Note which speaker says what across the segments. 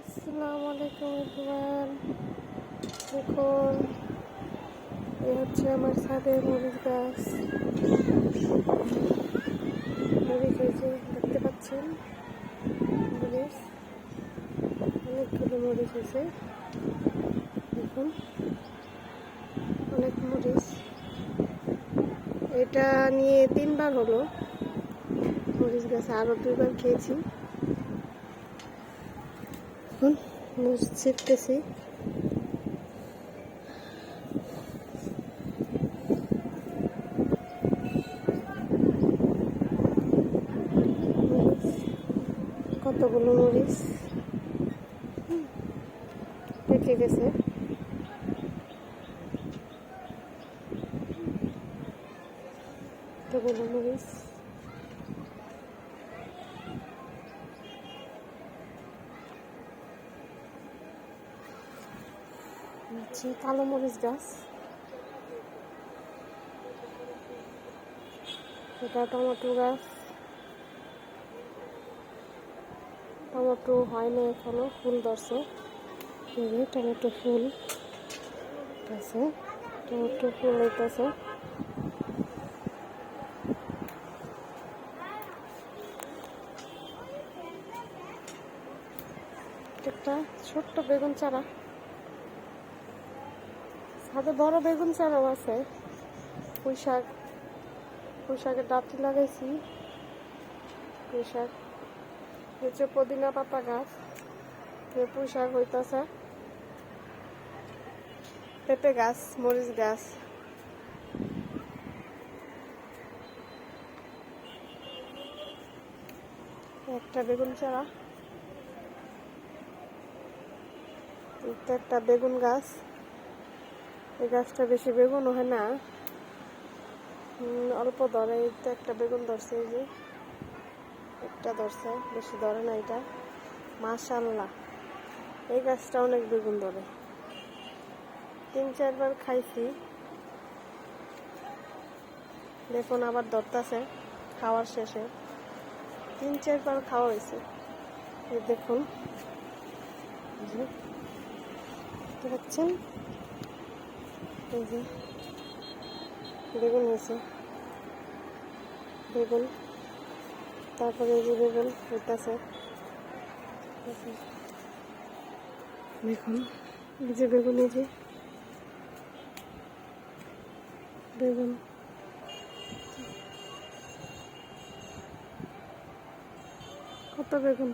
Speaker 1: আসসালামু আলাইকুম এভরিওয়ান। দেখুন, এই হচ্ছে আমার ছাদে মরিচ গাছ। মরিচ যে দেখতে পাচ্ছেন? মরিচ। অনেকগুলো মরিচ হয়েছে দেখুন, অনেক মরিচ। এটা নিয়ে তিনবার হলো মরিচ গাছে। আরও দুইবার খেয়েছি। এখন মুছ ছিটতেছি মরিচ, কতগুলো মরিচ? পেকে গেছে। কতগুলো মরিচ? হচ্ছে কালো মরিচ গাছ। এটা টমেটো গাছ। টমেটো হয়নি এখনও, ফুল ধরছে। টমেটো ফুল আছে টমেটো ফুল হইতেছে। একটা ছোট্ট বেগুন চারা। ছাদে বড় বেগুন চারাও আছে। পুঁই শাক। পুঁই শাকের ডাঁটি লাগাইছি। পুঁই শাক। হচ্ছে পুদিনা পাতা গাছ। পুঁই শাক হইতাছে পেঁপে গাছ, মরিচ গাছ। একটা বেগুন চারা একটা বেগুন গাছ। এই গাছটা বেশি বেগুন হয় না। অল্প ধরে তো একটা বেগুন ধরছে, এই যে। একটা ধরছে, বেশি ধরে না এটা। মাশাল্লাহ এই গাছটা অনেক বেগুন ধরে। তিন, চারবার খাইছি। দেখুন, আবার ধরতেছে খাওয়ার শেষে। তিন, চারবার খাওয়া হয়েছে। দেখুন। পাচ্ছেন? এই যে বেগুন হয়েছে বেগুন। তারপরে এই যে বেগুন হইতাছে দেখুন। এই যে বেগুন এই যে। বেগুন। কত বেগুন?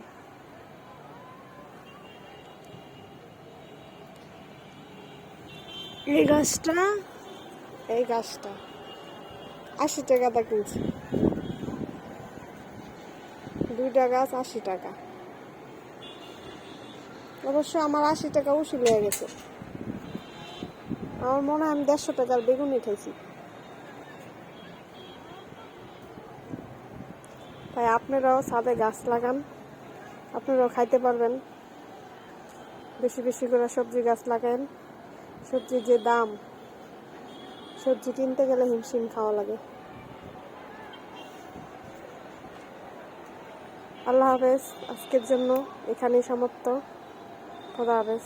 Speaker 1: এই গাছটা? এই গাছটা। আশি টাকা দা কিনছি। দুইটা গাছ আশি টাকা। অবশ্য আমার আশি টাকা উসুল হয়ে গেছে। আমার মনে হয় আমি দেড়শো টাকার বেগুন খাইছি। তাই আপনারাও ছাদে গাছ লাগান। আপনারাও খাইতে পারবেন। বেশি বেশি করে সবজি গাছ লাগান সবজির যে দাম, সবজি কিনতে গেলে হিমশিম খাওয়া লাগে। আল্লাহ হাফেজ, আজকের জন্য এখানেই সমাপ্ত। খোদা হাফেজ।